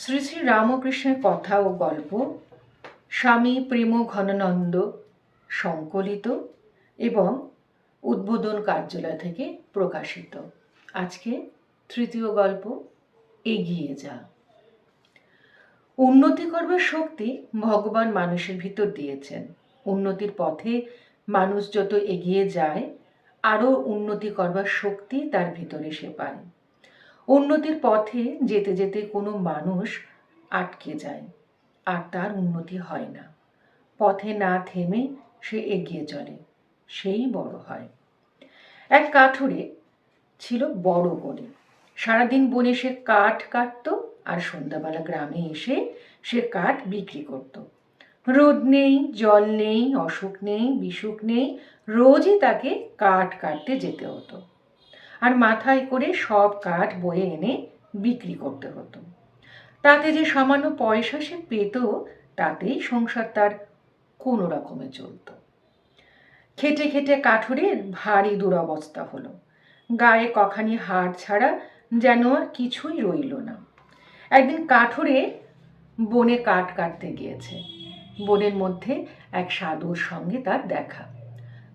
শ্রী শ্রী রামকৃষ্ণের কথা ও গল্প, স্বামী প্রেম ঘনানন্দ, সংকলিত এবং উদ্বোধন কার্যালয় থেকে প্রকাশিত। আজকে তৃতীয় গল্প, এগিয়ে যা। উন্নতি করবার শক্তি ভগবান মানুষের ভিতর দিয়েছেন। উন্নতির পথে মানুষ যত এগিয়ে যায়, আরও উন্নতি করবার শক্তি তার ভিতরে সে পায়। উন্নতির পথে যেতে যেতে কোনো মানুষ আটকে যায়, আর তার উন্নতি হয় না। পথে না থেমে সে এগিয়ে চলে, সেই বড় হয়। এক কাঠুরে ছিল বড় বনে। সারাদিন বনে সে কাঠ কাটত, আর সন্ধ্যাবেলা গ্রামে এসে সে কাঠ বিক্রি করত। রোদ নেই, জল নেই, অসুখ নেই, বিসুখ নেই, রোজই তাকে কাঠ কাটতে যেতে হতো। মাথায় করে সব কাঠ বয়ে এনে বিক্রি করতে হতো। তাতে যে সামান্য পয়সা সে পেত, তাতেই সংসার তার কোনো রকমে চলত। খেটে খেটে কাঠুরের ভারী দুরবস্থা হলো। গায়ে কখানি হাড় ছাড়া যেন আর কিছুই রইল না। একদিন কাঠুরে বনে কাঠ কাটতে গিয়েছে। বনের মধ্যে এক সাধুর সঙ্গে তার দেখা।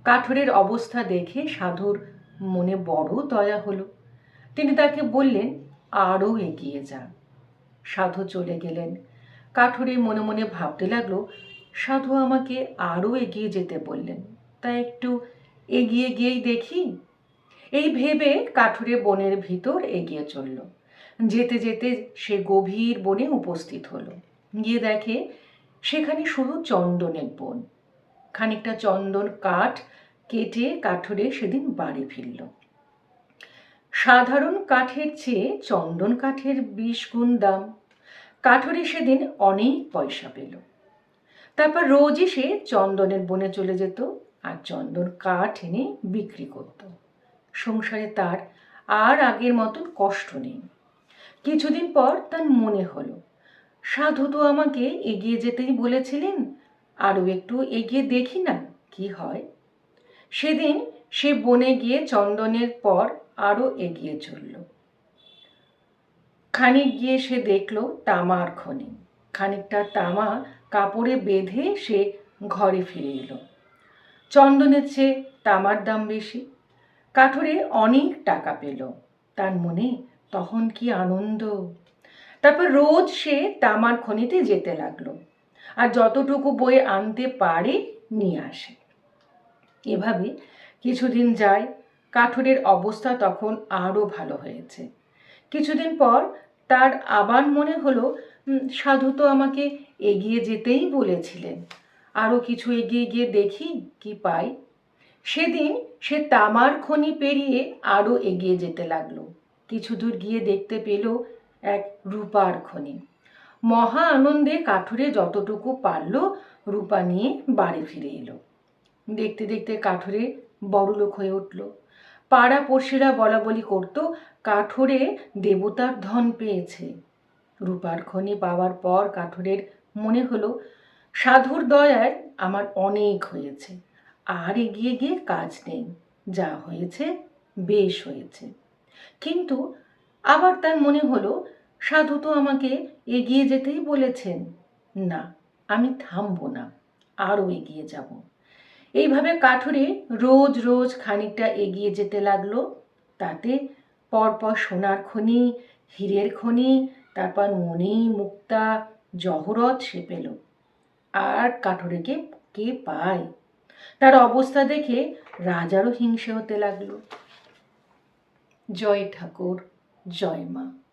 কাঠুরের অবস্থা দেখে সাধুর মনে বড় দয়া হলো। তিনি তাকে বললেন আরও এগিয়ে যান। সাধু চলে গেলেন। কাঠুরে মনে মনে ভাবতে লাগল, সাধু আমাকে আরও এগিয়ে যেতে বললেন তাই একটু এগিয়ে গিয়েই দেখি। এই ভেবে কাঠুরে বনের ভিতর এগিয়ে চলল। যেতে যেতে সে গভীর বনে উপস্থিত হলো। গিয়ে দেখে, সেখানে শুধু চন্দনের বন। খানিকটা চন্দন কাঠ কেটে কাঠুরে সেদিন বাড়ি ফিরল। সাধারণ কাঠের চেয়ে চন্দন কাঠের বিশ গুণ দাম। কাঠুরে সেদিন অনেক পয়সা পেল। তারপর রোজই সে চন্দনের বনে চলে যেত আর চন্দন কাঠ এনে বিক্রি করত। সংসারে তার আর আগের মতন কষ্ট নেই। কিছুদিন পর তার মনে হলো, সাধু তো আমাকে এগিয়ে যেতেই বলেছিলেন, আরও একটু এগিয়ে দেখি না কি হয়। সেদিন সে বনে গিয়ে চন্দনের পর আরও এগিয়ে চলল। খানিক গিয়ে সে দেখল তামার খনি। খানিকটা তামা কাপড়ে বেঁধে সে ঘরে ফিরে এলো। চন্দনের চেয়ে তামার দাম বেশি। কাঠুরে অনেক টাকা পেল। তার মনে তখন কি আনন্দ। তারপর রোজ সে তামার খনিতে যেতে লাগল। আর যতটুকু বই আনতে পারে নিয়ে আসে। এভাবে কিছুদিন যায়, কাঠুরের অবস্থা তখন আরও ভালো হয়েছে। কিছুদিন পর তার আবার মনে হলো সাধু তো আমাকে এগিয়ে যেতেই বলেছিলেন। আরও কিছু এগিয়ে গিয়ে দেখি কি পাই? সেদিন সে তামার খনি পেরিয়ে আরও এগিয়ে যেতে লাগল। কিছু দূর গিয়ে দেখতে পেল এক রূপার খনি। মহা আনন্দে কাঠুরে যতটুকু পারল রূপা নিয়ে বাড়ি ফিরে এলো। দেখতে দেখতে কাঠুরে বড়লোক হয়ে উঠল। পাড়া পড়শিরা বলা বলি করতো, কাঠুরে দেবতার ধন পেয়েছে। রূপার খনি পাওয়ার পর কাঠুরের মনে হলো, সাধুর দয়ায় আমার অনেক হয়েছে। আর এগিয়ে গিয়ে কাজ নেই, যা হয়েছে বেশ হয়েছে। কিন্তু আবার তার মনে হলো, সাধু তো আমাকে এগিয়ে যেতেই বলেছেন, না, আমি থামবো না, আরও এগিয়ে যাব। এইভাবে কাঠুরে রোজ রোজ খানিকটা এগিয়ে যেতে লাগল। তাতে পরপর সোনার খনি, হীরের খনি, তারপর মণি, মুক্তা, জহরত সে পেল। আর কাঠুরেকে কে পায়? তার অবস্থা দেখে রাজারও হিংসে হতে লাগল। জয় ঠাকুর, জয় মা।